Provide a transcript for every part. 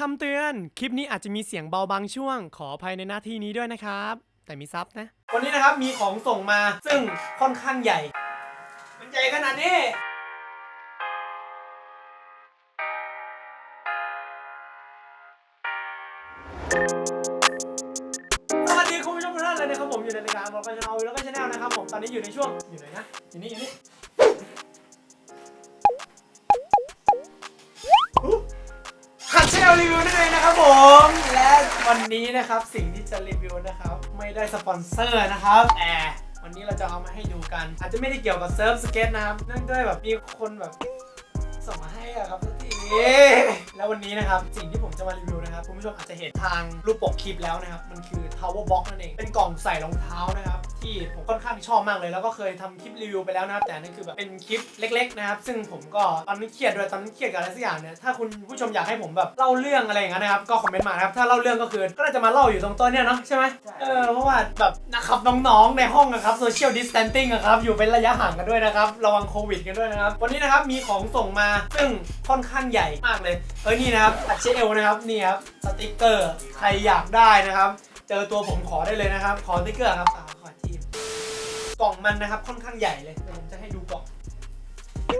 คำเตือน คลิปนี้อาจจะมีเสียงเบาบางช่วง ขออภัยในหน้าที่นี้ด้วยนะครับ แต่มีซับนะ วันนี้นะครับมีของส่งมาซึ่งค่อนข้างใหญ่ มันใหญ่ขนาดนี้ สวัสดีคุณผู้ชมทุกท่านเลยนะครับผมอยู่ในรายการบอลกันชาแนลแล้วก็ชาแนลนะครับผมตอนนี้อยู่ในช่วงอยู่ไหนนะอยู่นี่อยู่นี่ รีวิวนั่นเองนะครับผม และวันนี้นะครับสิ่งที่จะรีวิวนะครับไม่ได้สปอนเซอร์นะครับแต่วันนี้เราจะเอามาให้ดูกัน อาจจะไม่ได้เกี่ยวกับเซิร์ฟสเก็ตนะครับเนื่องด้วยแบบมีคนแบบส่งมาให้อะครับทุกทีแล้ววันนี้นะครับสิ่งที่ผมจะมารีวิวนะครับคุณผู้ชมอาจจะเห็นทางรูปปกคลิปแล้วนะครับ มันคือ Tower Box นั่นเอง เป็นกล่องใส่รองเท้านะครับ ที่ผมค่อนข้างชอบมากเลย แล้วก็เคยทำคลิปรีวิวไปแล้วนะครับ แต่อันนั่นคือแบบเป็นคลิปเล็ก ๆ นะครับ ซึ่งผมก็ตอนนี้เครียดด้วยตอนนี้เครียดกับอะไรสักอย่างเนี่ยถ้าคุณผู้ชมอยากให้ผมแบบเล่าเรื่องอะไรอย่างเงี้ยนะครับก็คอมเมนต์มานะครับถ้าเล่าเรื่องก็คือก็น่าจะมาเล่าอยู่ตรงต้นเนี่ยเนาะใช่ไหมเออเพราะว่าแบบนะครับน้องๆในห้องนะครับ social distancing อะครับอยู่เป็นระยะห่างกันด้วยนะครับระวังโควิดกันด้วยนะครับวันนี้นะครับมีของส่งมาซึ่งค่อนข้างใหญ่มากเลยเออนี่นะครับอัดเชเอลนะครับนี่ครับสติกเกอร์ใครอยากได้นะครับ เจอตัวผมขอได้เลยนะครับ ขอสติกเกอร์ครับอ่าขอทีม กล่องมันนะครับค่อนข้างใหญ่เลยเดี๋ยวผมจะให้ดูกล่อง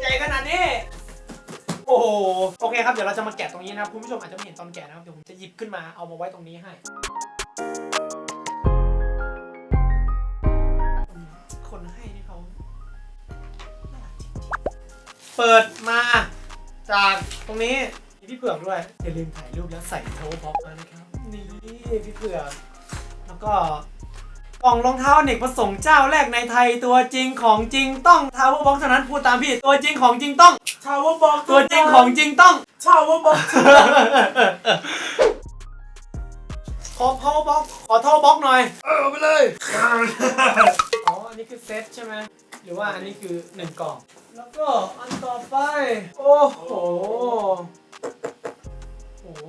ใหญ่ขนาดนี้ โอ้โหโอเคครับเดี๋ยวเราจะมาแกะตรงนี้นะครับคุณผู้ชมอาจจะไม่เห็นตอนแกะนะครับเดี๋ยวผมจะหยิบขึ้นมาเอามาไว้ตรงนี้ให้คนให้นี่เขาน่ารักจริงๆเปิดมาจากตรงนี้มีพี่เผือกด้วยอย่าลืมถ่ายรูปแล้วใส่โทบ็อกมานะครับนี่พี่เผือกแล้วก็ กล่องรองเท้าอเนกประสงค์เจ้าแรกในไทยตัวจริงของจริงต้องทาวเวอร์บ็อกเท่านั้นพูดตามพี่ตัวจริงของจริงต้อง ชาวบอกตัวจริงของจริงต้อง ชาวบอกขอ power box ขอ power box หน่อย เออไปเลย อ๋อ อันนี้คือเซตใช่ไหม หรือว่าอันนี้คือหนึ่งกล่อง แล้วก็อันต่อไป โอ้โห โอ้โห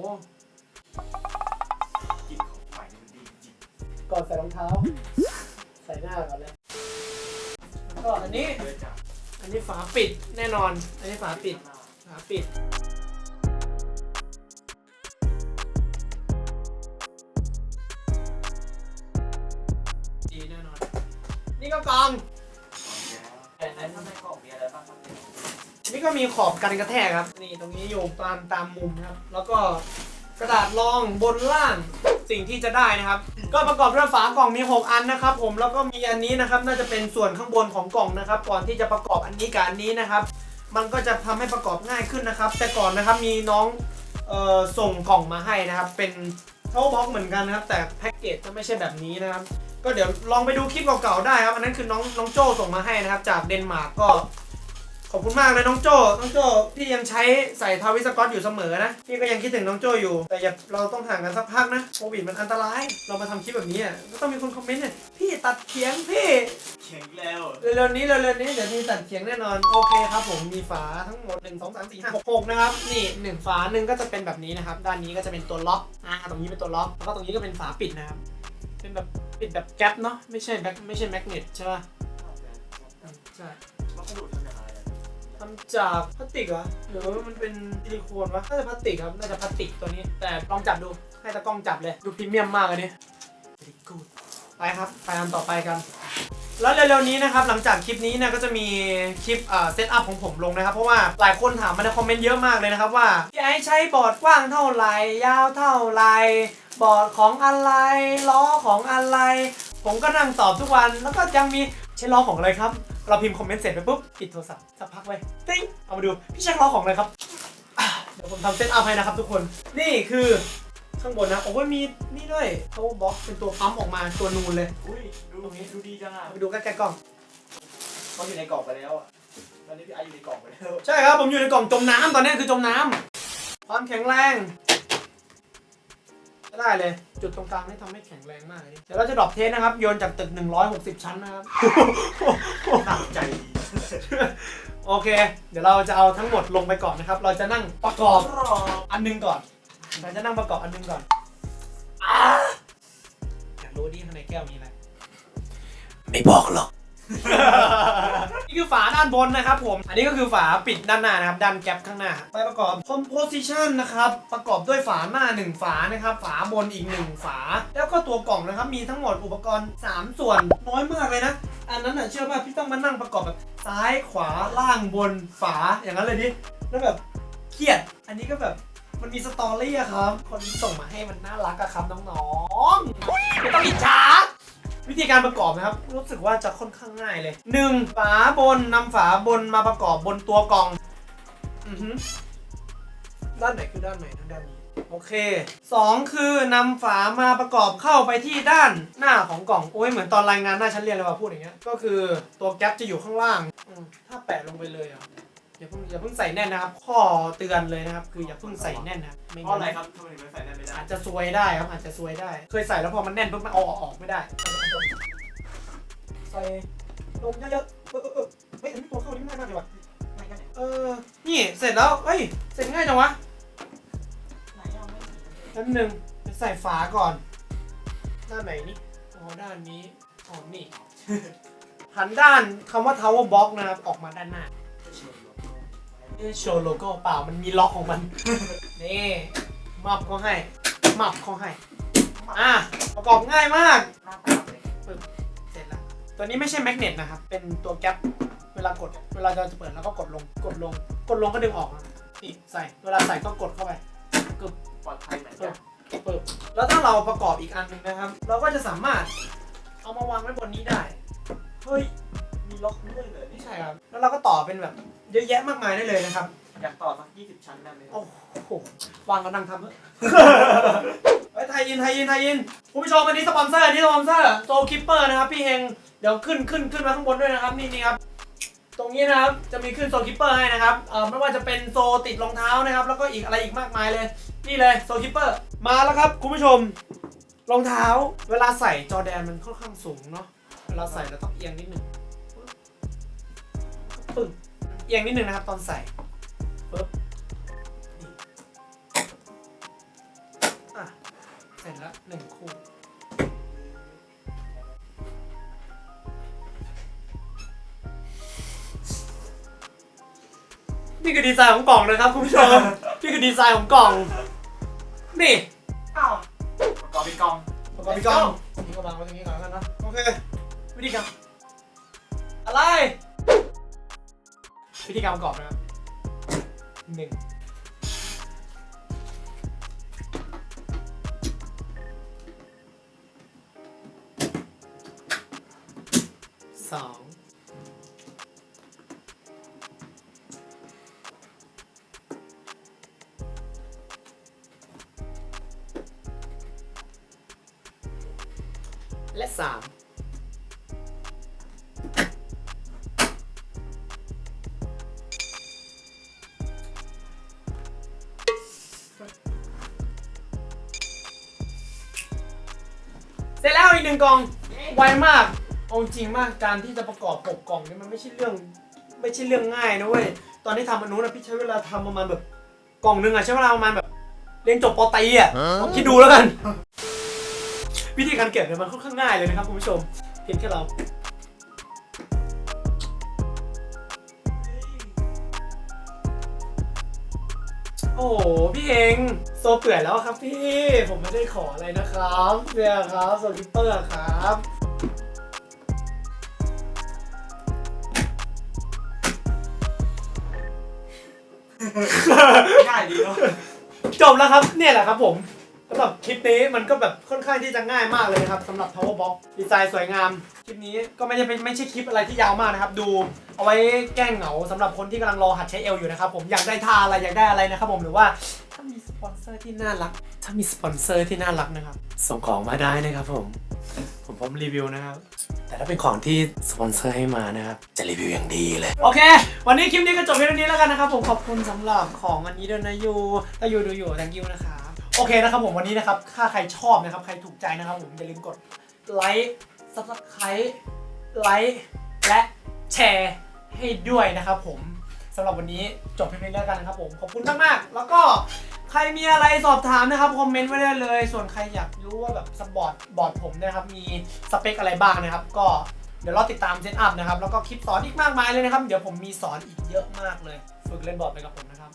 ก่อนใส่รองเท้า ใส่หน้าก่อนเลยแล้วก็อันนี้เยอะจังอันนี้ฝาปิดแน่นอน อันนี้ฝาปิด ฝาปิด ดีแน่นอน นี่ก็กล่อง แต่นั้นทำไมกล่องมีอะไรบ้างครับเนี่ยนี่ก็มีขอบกันกระแทกครับ นี่ตรงนี้อยู่ตามตามมุมนะครับ แล้วก็กระดาษรองบนล่าง สิ่งที่จะได้นะครับ ก็ประกอบด้วยฝากล่องมี 6 อันนะครับผมแล้วก็มีอันนี้นะครับน่าจะเป็นส่วนข้างบนของกล่องนะครับ ก่อนที่จะประกอบอันนี้กับอันนี้นะครับ มันก็จะทำให้ประกอบง่ายขึ้นนะครับ แต่ก่อนนะครับมีน้องออส่งกล่องมาให้นะครับ เป็นเท่าบ็อกเหมือนกันนะครับแต่แพ็กเกจจะไม่ใช่แบบนี้นะครับ ก็เดี๋ยวลองไปดูคลิปเก่าๆได้ครับอันนั้นคือน้องน้องโจส่งมาให้นะครับ จากเดนมาร์กก็ ขอบคุณมากเลยน้องโจ้ น้องโจ้พี่ยังใช้ใส่ทาวิสกอตอยู่เสมอนะ พี่ก็ยังคิดถึงน้องโจ้อยู่ แต่อย่าเราต้องห่างกันสักพักนะ โควิดมันอันตราย เรามาทำคลิปแบบนี้อะก็ต้องมีคนคอมเมนต์เนี่ยพี่ตัดเขียงพี่เขียงแล้วเร็วๆนี้เร็วๆนี้เดี๋ยวมีตัดเขียงแน่นอน โอเคครับผมมีฝาทั้งหมด 1 2 3 4 5 6 6นะครับนี่หนึ่งฝาหนึ่งก็จะเป็นแบบนี้นะครับ ด้านนี้ก็จะเป็นตัวล็อกอ่าตรงนี้เป็นตัวล็อกแล้วก็ตรงนี้ก็เป็นฝาปิดนะครับ เป็นแบบปิดแบบแก๊ปเนาะไม่ใช่แบ็คไม่ใช่แมกเนตใช่ป่ะอืมใช่ ทำจากพลาสติกเหรอหรือว่ามันเป็นซิลิโคนวะน่าจะพลาสติกครับน่าจะพลาสติกตัวนี้ แต่ลองจับดูให้ตากล้องจับเลยดูพรีเมียมมากเลยนี่ Very good ไปครับไปอันต่อไปกันแล้วเร็วๆนี้นะครับหลังจากคลิปนี้นี่ยก็จะมีคลิปเซตอัพของผมลงนะครับ เพราะว่าหลายคนถามมาในคอมเมนต์เยอะมากเลยนะครับว่าพี่ไอใช้บอร์ดกว้างเท่าไหร่ยาวเท่าไหร่บอร์ดของอะไรล้อของอะไร ผมก็นั่งตอบทุกวันแล้วก็ยังมีใช้ล้อของอะไรครับ เราพิมพ์คอมเมนต์เสร็จไปปุ๊บปิดโทรศัพท์สักพักไว้ติ้งเอามาดูพี่ใช้ล้อของอะไรครับอะเดี๋ยวผมทำเซตอัพให้นะครับทุกคนนี่คือข้างบนนะโอ้ยมีนี่ด้วย power box เป็นตัวปั๊มออกมาตัวนูนเลยอุ้ยดูตรงนี้ดูดีจังอะเอาไปดูใกล้ๆกล้องเขาอยู่ในกล่องไปแล้วอะตอนนี้พี่ไออยู่ในกล่องไปแล้วใช่ครับผมอยู่ในกล่องจมน้ำตอนนี้คือจมน้ำความแข็งแรง ก็ได้เลย จุดตรงกลางนี่ทำให้แข็งแรงมากเลยเดี๋ยวเราจะดรอปเทสนะครับ โยนจากตึก 160 ชั้นนะครับ หนักใจดีโอเค เดี๋ยวเราจะเอาทั้งหมดลงไปก่อนนะครับ เราจะนั่งประกอบรออันหนึงก่อน เราจะนั่งประกอบอันหนึงก่อนอ่าอยากรู้ดิข้างในแก้วมีอะไร ไม่บอกหรอก นี่คือฝาด้านบนนะครับผม อันนี้ก็คือฝาปิดด้านหน้านะครับ ด้านแก๊ปข้างหน้า ไปประกอบ composition นะครับ ประกอบด้วยฝาหน้า 1 ฝานะครับ ฝาบนอีก 1 ฝา แล้วก็ตัวกล่องนะครับ มีทั้งหมดอุปกรณ์ 3 ส่วนน้อยมากเลยนะ อันนั้นน่ะเชื่อป่ะพี่ต้องมานั่งประกอบแบบซ้ายขวาล่างบนฝาอย่างนั้นเลยดิ แล้วแบบเครียด อันนี้ก็แบบมันมีสตอรี่อะครับ คนส่งมาให้มันน่ารักอะครับน้องๆไม่ต้องอิจฉา วิธีการประกอบนะครับ รู้สึกว่าจะค่อนข้างง่ายเลย 1. ฝาบนนำฝาบนมาประกอบบนตัวกล่องอือฮึด้านไหนคือด้านไหนทางด้านนี้โอเค 2 คือนำฝามาประกอบเข้าไปที่ด้านหน้าของกล่องโอ้ยเหมือนตอนรายงานหน้าชั้นเรียนเลยว่าพูดอย่างเงี้ยก็คือตัวแก๊ปจะอยู่ข้างล่างถ้าแปะลงไปเลยอะ อย่าเพิ่งอย่าเพิ่งใส่แน่นนะครับ ข้อเตือนเลยนะครับ คืออย่าเพิ่งใส่แน่นนะครับไม่เพราะงั้นอะไรครับทำไมถึงไม่ใส่แน่นไม่ได้อาจจะซวยได้ครับอาจจะซวยได้ เคยใส่แล้วพอมันแน่นปุ๊บมันเอาออกไม่ได้ ใส่ลงเยอะๆเออเออเออเฮ้ยอันนี้ตัวเข้านี่ง่ายมากเลยว่ะไม่กันไหนเออนี่เสร็จแล้วเฮ้ยเสร็จง่ายจังวะไหนเอาไม่แป๊บนึงจะใส่ฝาก่อน ด้านไหนนี่อ๋อด้านนี้อ๋อนี่ หันด้านคำว่า tower box นะครับออกมาด้านหน้าเอ๊ะ โชว์โลโก้เปล่ามันมีล็อกของมัน นี่มับเขาให้มับเขาให้ อะประกอบง่ายมากหน้าตาเลยเสร็จแล้วตัวนี้ไม่ใช่แมกเนตนะครับ เป็นตัวแก๊ปเวลากด เวลาเราจะเปิดแล้วก็กดลง กดลง กดลงก็ดึงออกนะนี่ใส่ เวลาใส่ก็กดเข้าไปปลอดภัยไหมจ๊ะเปิดแล้วถ้าเราประกอบอีกอันหนึ่งนะครับ เราก็จะสามารถเอามาวางไว้บนนี้ได้ เฮ้ย มีล็อกด้วยเลยไม่นี่ใช่ครับ แล้วเราก็ต่อเป็นแบบ เยอะแยะมากมายได้เลยนะครับ อยากต่อสัก20ชั้นได้ไหมโอ้โหวางกำลังทำเถอะเฮ้ยไทยอินไทยอินไทยอินคุณผู้ชมอันนี้สปอนเซอร์อันนี้สปอนเซอร์โซคิปเปอร์นะครับ พี่เฮงเดี๋ยวขึ้นขึ้นขึ้นมาข้างบนด้วยนะครับนี่นี่ครับตรงนี้นะครับจะมีขึ้นโซคิปเปอร์ให้นะครับเอ่อไม่ว่าจะเป็นโซติดรองเท้านะครับ แล้วก็อีกอะไรอีกมากมายเลย นี่เลยโซคิปเปอร์มาแล้วครับ คุณผู้ชมรองเท้าเวลาใส่จอแดนมันค่อนข้างสูงเนาะเวลาใส่เราต้องเอียงนิดหนึ่งปึ้ง เอียงนิดหนึ่งนะครับตอนใส่ปึ๊บอะเสร็จแล้วหนึ่งคู่นี่คือดีไซน์ของกล่องนะครับคุณผู้ชม นี่คือดีไซน์ของกล่อง นี่อ้าวประกอบเป็นกล่องประกอบพี่กล้องนี่ก็วางไว้ตรงนี้ก่อนแล้วกันนะ โอเค วิธีการอะไร วิธีการประกอบนะครับหนึ่งสองและสาม หนึ่งกล่องไวมากเอาจริงมากการที่จะประกอบปกกล่องนี่มันไม่ใช่เรื่องไม่ใช่เรื่องง่ายนะเว้ยตอนที่ทำอันนู้นนะพี่ใช้เวลาทำประมาณแบบกล่องหนึงอะใช้เวลาประมาณแบบเรียนจบปตรีอะลองคิดดูแล้วกัน วิธีการเก็บเนี่ยมันค่อนข้างง่ายเลยนะครับคุณผู้ชม เพียงแค่เราโอ้โหพี่เอง โซเปื่อยแล้วครับพี่ ผมไม่ได้ขออะไรนะครับเนี่ยครับโซลิปเปอร์ครับง่ายดีเนาะจบแล้วครับเนี่ยแหละครับผมสำหรับคลิปนี้มันก็แบบค่อนข้างที่จะง่ายมากเลยนะครับสำหรับ Power Box ดีไซน์สวยงาม คลิปนี้ก็ไม่ใช่เป็นไม่ใช่คลิปอะไรที่ยาวมากนะครับ ดูเอาไว้แก้เหงาสำหรับคนที่กำลังรอหัดใช้เอลอยู่นะครับผมอยากได้ท่าอะไรอยากได้อะไรนะครับผมหรือว่าถ้ามีส ปอนเซอร์ที่น่ารัก ถ้ามีสปอนเซอร์ที่น่ารักนะครับ ส่งของมาได้นะครับผม ผมพร้อมรีวิวนะครับ แต่ถ้าเป็นของที่สปอนเซอร์ให้มานะครับ จะรีวิวอย่างดีเลย โอเค วันนี้คลิปนี้ก็จบเพียงเท่านี้แล้วกันนะครับ ผมขอบคุณสำหรับของอันนี้ด้วยนะยูถ้ายูดูอยู่ thank you นะครับ โอเคนะครับผมวันนี้นะครับ ถ้าใครชอบนะครับ ใครถูกใจนะครับผมอย่าลืมกดไลค์ซับสไครต์ไลค์และแชร์ให้ด้วยนะครับผมสำหรับวันนี้จบเพียงเท่านี้แล้วกันนะครับผมขอบคุณมากๆแล้วก็ ใครมีอะไรสอบถามนะครับคอมเมนต์ไว้ได้เลย ส่วนใครอยากรู้ว่าแบบสปอร์ตบอร์ดผมนะครับมีสเปคอะไรบ้างนะครับ ก็เดี๋ยวเราติดตามเซตอัพนะครับแล้วก็คลิปสอนอีกมากมายเลยนะครับ เดี๋ยวผมมีสอนอีกเยอะมากเลย ฝึกเล่นบอร์ดไปกับผมนะครับ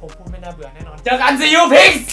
ผมพูดไม่น่าเบื่อแน่นอน เจอกัน see you pigs